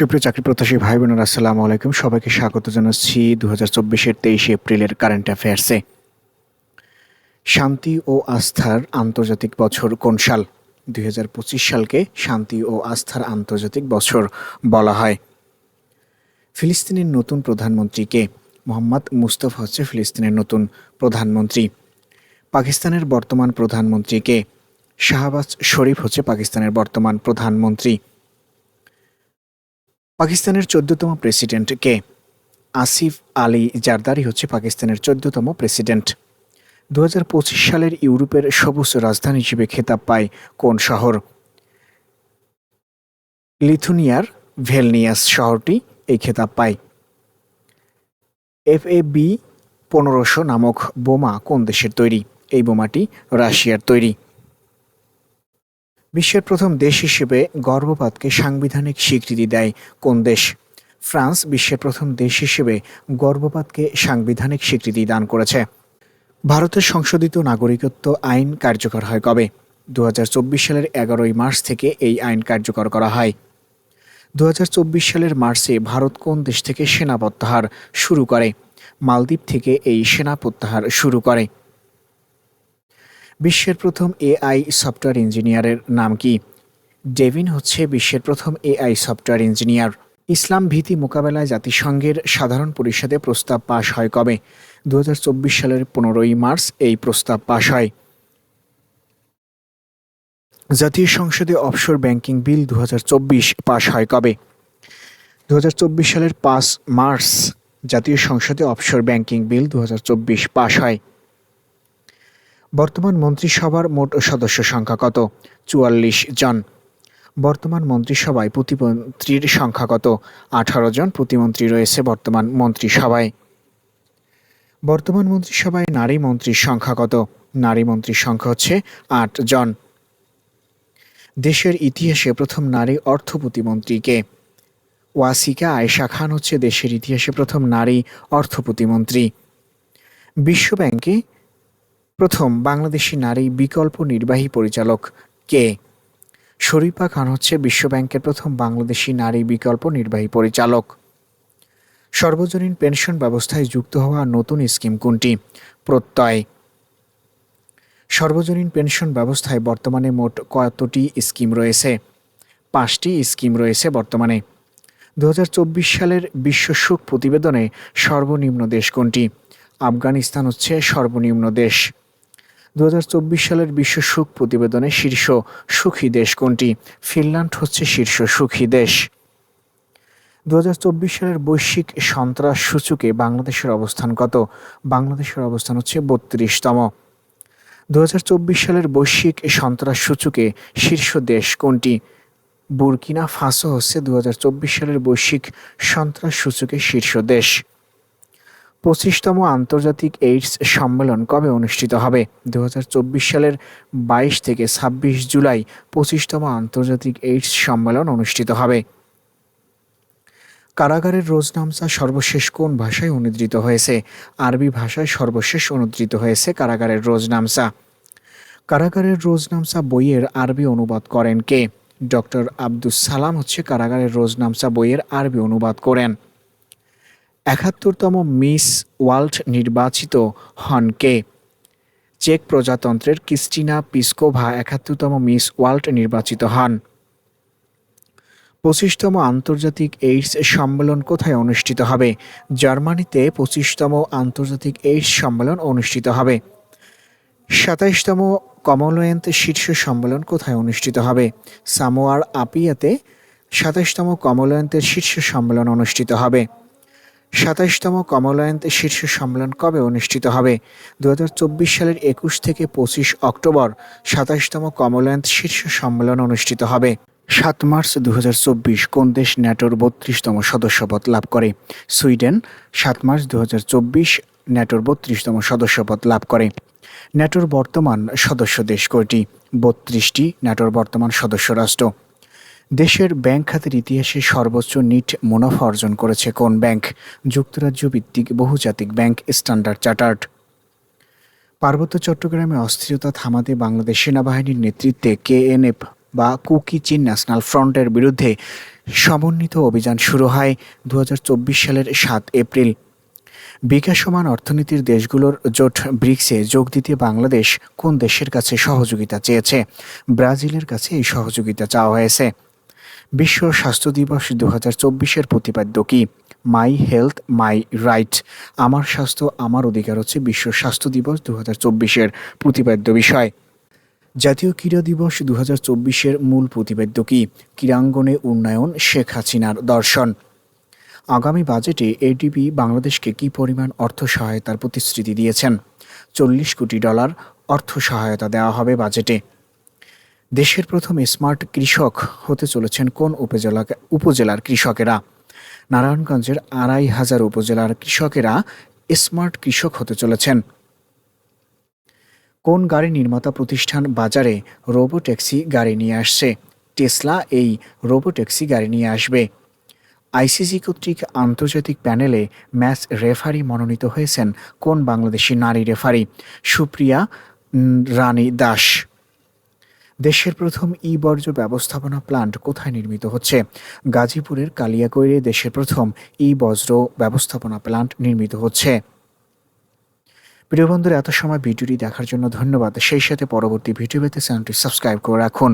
সুপ্রিয় চাকরি প্রত্যাশী ভাই বোনেরা, আসসালামু আলাইকুম। সবাইকে স্বাগত জানাচ্ছি দু হাজার চব্বিশের তেইশে এপ্রিলের কারেন্ট অ্যাফেয়ার্সে শান্তি ও আস্থার আন্তর্জাতিক বছর কোন সাল? দুই সালকে শান্তি ও আস্থার আন্তর্জাতিক বছর বলা হয়। ফিলিস্তিনের নতুন প্রধানমন্ত্রীকে মোহাম্মদ মুস্তফা হচ্ছে ফিলিস্তিনের নতুন প্রধানমন্ত্রী। পাকিস্তানের বর্তমান প্রধানমন্ত্রীকে শাহবাজ শরীফ হচ্ছে পাকিস্তানের বর্তমান প্রধানমন্ত্রী। পাকিস্তানের চোদ্দতম প্রেসিডেন্ট কে? আসিফ আলী জারদারি হচ্ছে পাকিস্তানের চোদ্দতম প্রেসিডেন্ট। দু হাজার পঁচিশ সালের ইউরোপের সবুজ রাজধানী হিসেবে খেতাব পায় কোন শহর? লিথুনিয়ার ভেলনিয়াস শহরটি এই খেতাব পায়। এফ এ বি পনেরোশো নামক বোমা কোন দেশের তৈরি? এই বোমাটি রাশিয়ার তৈরি। বিশ্বের প্রথম দেশ হিসেবে গর্ভপাতকে সাংবিধানিক স্বীকৃতি দেয় কোন দেশ? ফ্রান্স বিশ্বের প্রথম দেশ হিসেবে গর্ভপাতকে সাংবিধানিক স্বীকৃতি দান করেছে। ভারতের সংশোধিত নাগরিকত্ব আইন কার্যকর হয় কবে? দু হাজার চব্বিশ সালের এগারোই মার্চ থেকে এই আইন কার্যকর করা হয়। দু হাজার চব্বিশ সালের মার্চে ভারত কোন দেশ থেকে সেনা প্রত্যাহার শুরু করে? মালদ্বীপ থেকে এই সেনা প্রত্যাহার শুরু করে। বিশ্বের প্রথম এআই সফটওয়্যার ইঞ্জিনিয়ারের নাম কি? ডেভিন হচ্ছে বিশ্বের প্রথম এআই সফটওয়্যার ইঞ্জিনিয়ার। ইসলাম ভীতি মোকাবেলায় জাতিসংঘের সাধারণ পরিষদে প্রস্তাব পাশ হয় কবে? দু হাজার চব্বিশ সালের পনেরোই মার্চ এই প্রস্তাব পাশ হয়। জাতীয় সংসদে অফশোর ব্যাংকিং বিল দু হাজার চব্বিশ পাশ হয় কবে? দু হাজার চব্বিশ সালের পাঁচ মার্চ জাতীয় সংসদে অফশোর ব্যাংকিং বিল দু হাজার চব্বিশ পাশ হয়। বর্তমান মন্ত্রিসভার মোট সদস্য সংখ্যা কত? চুয়াল্লিশ জন। বর্তমান মন্ত্রিসভায় প্রতিমন্ত্রীর সংখ্যা কত? আঠারো জন প্রতিমন্ত্রী রয়েছে বর্তমান মন্ত্রিসভায়। বর্তমান মন্ত্রিসভায় নারী মন্ত্রীর সংখ্যা কত? নারী মন্ত্রীর সংখ্যা হচ্ছে আট জন। দেশের ইতিহাসে প্রথম নারী অর্থ প্রতিমন্ত্রীকে ওয়াসিকা আয়েশা খান হচ্ছে দেশের ইতিহাসে প্রথম নারী অর্থ প্রতিমন্ত্রী। বিশ্বব্যাংকে প্রথম বাংলাদেশি নারী বিকল্প নির্বাহী পরিচালক কে? শরীফা খান হচ্ছে বিশ্বব্যাংকের প্রথম বাংলাদেশি নারী বিকল্প নির্বাহী পরিচালক। সর্বজনীন পেনশন ব্যবস্থায় যুক্ত হওয়া নতুন স্কিম কোনটি? প্রত্যয়। সর্বজনীন পেনশন ব্যবস্থায় বর্তমানে মোট কতটি স্কিম রয়েছে? পাঁচটি স্কিম রয়েছে বর্তমানে। দু হাজার চব্বিশ সালের বিশ্ব সুখ প্রতিবেদনে সর্বনিম্ন দেশ কোনটি? আফগানিস্তান হচ্ছে সর্বনিম্ন দেশ। দু হাজার চব্বিশ সালের বিশ্ব সুখ প্রতিবেদনে শীর্ষ সুখী দেশ কোনটি? ফিনল্যান্ড হচ্ছে শীর্ষ সুখী দেশ। দু হাজার চব্বিশ সালের বৈশ্বিক সন্ত্রাস সূচকে বাংলাদেশের অবস্থান কত? বাংলাদেশের অবস্থান হচ্ছে বত্রিশতম। দুহাজার চব্বিশ সালের বৈশ্বিক সন্ত্রাস সূচকে শীর্ষ দেশ কোনটি? বুরকিনা ফাসো হচ্ছে দু হাজার চব্বিশ সালের বৈশ্বিক সন্ত্রাস সূচকে শীর্ষ দেশ। পঁচিশতম আন্তর্জাতিক এইডস সম্মেলন কবে অনুষ্ঠিত হবে? দু হাজার চব্বিশ সালের বাইশ থেকে ছাব্বিশ জুলাই পঁচিশতম আন্তর্জাতিক এইডস সম্মেলন অনুষ্ঠিত হবে। কারাগারের রোজনামসা সর্বশেষ কোন ভাষায় অনুদ্রিত হয়েছে? আরবি ভাষায় সর্বশেষ অনুদ্রিত হয়েছে কারাগারের রোজনামসা কারাগারের রোজনামসা বইয়ের আরবি অনুবাদ করেন কে? ডক্টর আব্দুস সালাম হচ্ছে কারাগারের রোজনামসা বইয়ের আরবি অনুবাদ করেন। একাত্তরতম মিস ওয়ার্ল্ড নির্বাচিত হন কে? চেক প্রজাতন্ত্রের ক্রিস্টিনা পিসকোভা একাত্তরতম মিস ওয়ার্ল্ড নির্বাচিত হন। পঁচিশতম আন্তর্জাতিক এইডস সম্মেলন কোথায় অনুষ্ঠিত হবে? জার্মানিতে পঁচিশতম আন্তর্জাতিক এইডস সম্মেলন অনুষ্ঠিত হবে। সাতাইশতম কমনওয়েলথ শীর্ষ সম্মেলন কোথায় অনুষ্ঠিত হবে? সামোয়ার আপিয়াতে সাতাইশতম কমনওয়েলথের শীর্ষ সম্মেলন অনুষ্ঠিত হবে। সাতাইশতম কমনওয়েলথ শীর্ষ সম্মেলন কবে অনুষ্ঠিত হবে? দু হাজার চব্বিশ সালের একুশ থেকে পঁচিশ অক্টোবর সাতাশতম কমনওয়েলথ শীর্ষ সম্মেলন অনুষ্ঠিত হবে। সাত মার্চ দু হাজার চব্বিশ কোন দেশ ন্যাটোর বত্রিশতম সদস্যপদ লাভ করে? সুইডেন, সাত মার্চ দু হাজার চব্বিশ ন্যাটোর বত্রিশতম সদস্যপদ লাভ করে। ন্যাটোর বর্তমান সদস্য দেশ কয়টি? বত্রিশটি ন্যাটোর বর্তমান সদস্য রাষ্ট্র। দেশের ব্যাংক খাতের ইতিহাসে সর্বোচ্চ নিট মুনাফা অর্জন করেছে কোন ব্যাংক? যুক্তরাজ্য ভিত্তিক বহুজাতিক ব্যাংক স্ট্যান্ডার্ড চার্টার্ড। পার্বত্য চট্টগ্রামে অস্থিরতা থামাতে বাংলাদেশ সেনাবাহিনীর নেতৃত্বে কেএনএফ বা কুকি চীন ন্যাশনাল ফ্রন্টের বিরুদ্ধে সমন্বিত অভিযান শুরু হয় দু হাজার চব্বিশ সালের সাত এপ্রিল। বিকাশমান অর্থনীতির দেশগুলোর জোট ব্রিক্সে যোগ দিতে বাংলাদেশ কোন দেশের কাছে সহযোগিতা চেয়েছে? ব্রাজিলের কাছে এই সহযোগিতা চাওয়া হয়েছে। বিশ্ব স্বাস্থ্য দিবস দু হাজার চব্বিশের প্রতিপাদ্য কি? My health, my right. আমার স্বাস্থ্য, আমার অধিকার হচ্ছে বিশ্ব স্বাস্থ্য দিবস দু হাজার চব্বিশের প্রতিপাদ্য বিষয়। জাতীয় ক্রীড়া দিবস দু হাজার চব্বিশের মূল প্রতিপাদ্য কি? ক্রীড়াঙ্গনে উন্নয়ন, শেখ হাসিনার দর্শন। আগামী বাজেটে এডিবি বাংলাদেশকে কী পরিমাণ অর্থ সহায়তার প্রতিশ্রুতি দিয়েছেন? চল্লিশ কোটি ডলার অর্থ সহায়তা দেওয়া হবে বাজেটে। দেশের প্রথম স্মার্ট কৃষক হতে চলেছেন কোন উপজেলা উপজেলার কৃষকেরা? নারায়ণগঞ্জের আড়াই হাজার উপজেলার কৃষকেরা স্মার্ট কৃষক হতে চলেছেন। কোন গাড়ি নির্মাতা প্রতিষ্ঠান বাজারে রোবোট্যাক্সি গাড়ি নিয়ে আসছে? টেসলা এই রোবোট্যাক্সি গাড়ি নিয়ে আসবে। আইসিসি কর্তৃক আন্তর্জাতিক প্যানেলে ম্যাচ রেফারি মনোনীত হয়েছেন কোন বাংলাদেশি নারী রেফারি? সুপ্রিয়া রানী দাস। দেশের প্রথম ই বর্জ্য ব্যবস্থাপনা প্লান্ট কোথায় নির্মিত হচ্ছে? গাজীপুরের কালিয়াকৈরে দেশের প্রথম ই বজ্র ব্যবস্থাপনা প্লান্ট নির্মিত হচ্ছে। প্রিয় বন্ধুরা, এত সময় ভিডিওটি দেখার জন্য ধন্যবাদ। সেই সাথে পরবর্তী ভিডিও পেতে চ্যানেলটি সাবস্ক্রাইব করে রাখুন।